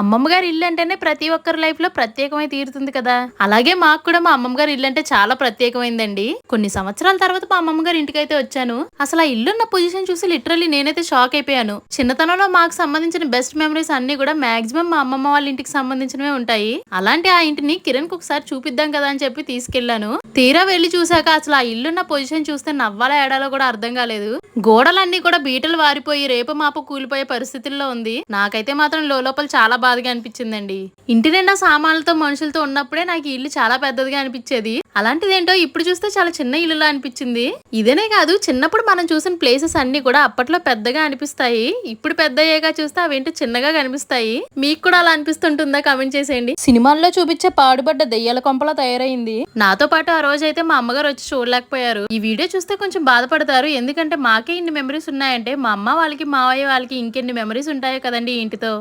అమ్మమ్మ గారి ఇల్లు అంటేనే ప్రతి ఒక్కరి లైఫ్లో ప్రత్యేకమై తీరుతుంది కదా. అలాగే మాకు కూడా మా అమ్మమ్మ గారి ఇల్లు అంటే చాలా ప్రత్యేకమైందండి. కొన్ని సంవత్సరాల తర్వాత మా అమ్మమ్మ గారి ఇంటికి అయితే వచ్చాను. అసలు ఆ ఇల్లున్న పొజిషన్ చూసి లిటరల్లీ నేనైతే షాక్ అయిపోయాను. చిన్నతనంలో మాకు సంబంధించిన బెస్ట్ మెమరీస్ అన్ని కూడా మాక్సిమం మా అమ్మమ్మ వాళ్ళ ఇంటికి సంబంధించినవే ఉంటాయి. అలాంటి ఆ ఇంటిని కిరణ్కు ఒకసారి చూపిద్దాం కదా అని చెప్పి తీసుకెళ్ళాను తీరా వెళ్ళి చూసాక అసలు ఆ ఇల్లున్న పొజిషన్ చూస్తే నవ్వాలా ఏడాలో కూడా అర్థం కాలేదు. గోడలన్నీ కూడా బీటలు వారిపోయి రేపు మాపు కూలిపోయే పరిస్థితుల్లో ఉంది. నాకైతే మాత్రం లోపల చాలా బాధగా అనిపించిందండి. ఇంటి నిండా సామాన్లతో మనుషులతో ఉన్నప్పుడే నాకు ఇల్లు చాలా పెద్దదిగా అనిపించేది. అలాంటిదేంటో ఇప్పుడు చూస్తే చాలా చిన్న ఇల్లులా అనిపించింది. ఇదేనే కాదు చిన్నప్పుడు మనం చూసిన ప్లేసెస్ అన్ని కూడా అప్పట్లో పెద్దగా అనిపిస్తాయి. ఇప్పుడు పెద్ద అయ్యాక చూస్తే అవేంటో చిన్నగా కనిపిస్తాయి. మీకు కూడా అలా అనిపిస్తుంటుందా? కమెంట్ చేసేయండి. సినిమాల్లో చూపించే పాడుబడ్డ దెయ్యాల కొంపలా తయారైంది. నాతో పాటు ఆ రోజు అయితే మా అమ్మగారు వచ్చి చూడలేకపోయారు. ఈ వీడియో చూస్తే కొంచెం బాధపడతారు. ఎందుకంటే మాకే ఇన్ని మెమరీస్ ఉన్నాయంటే మా అమ్మ వాళ్ళకి మావయ్య వాళ్ళకి ఇంకెన్ని మెమరీస్ ఉంటాయో కదండి ఇంటితో.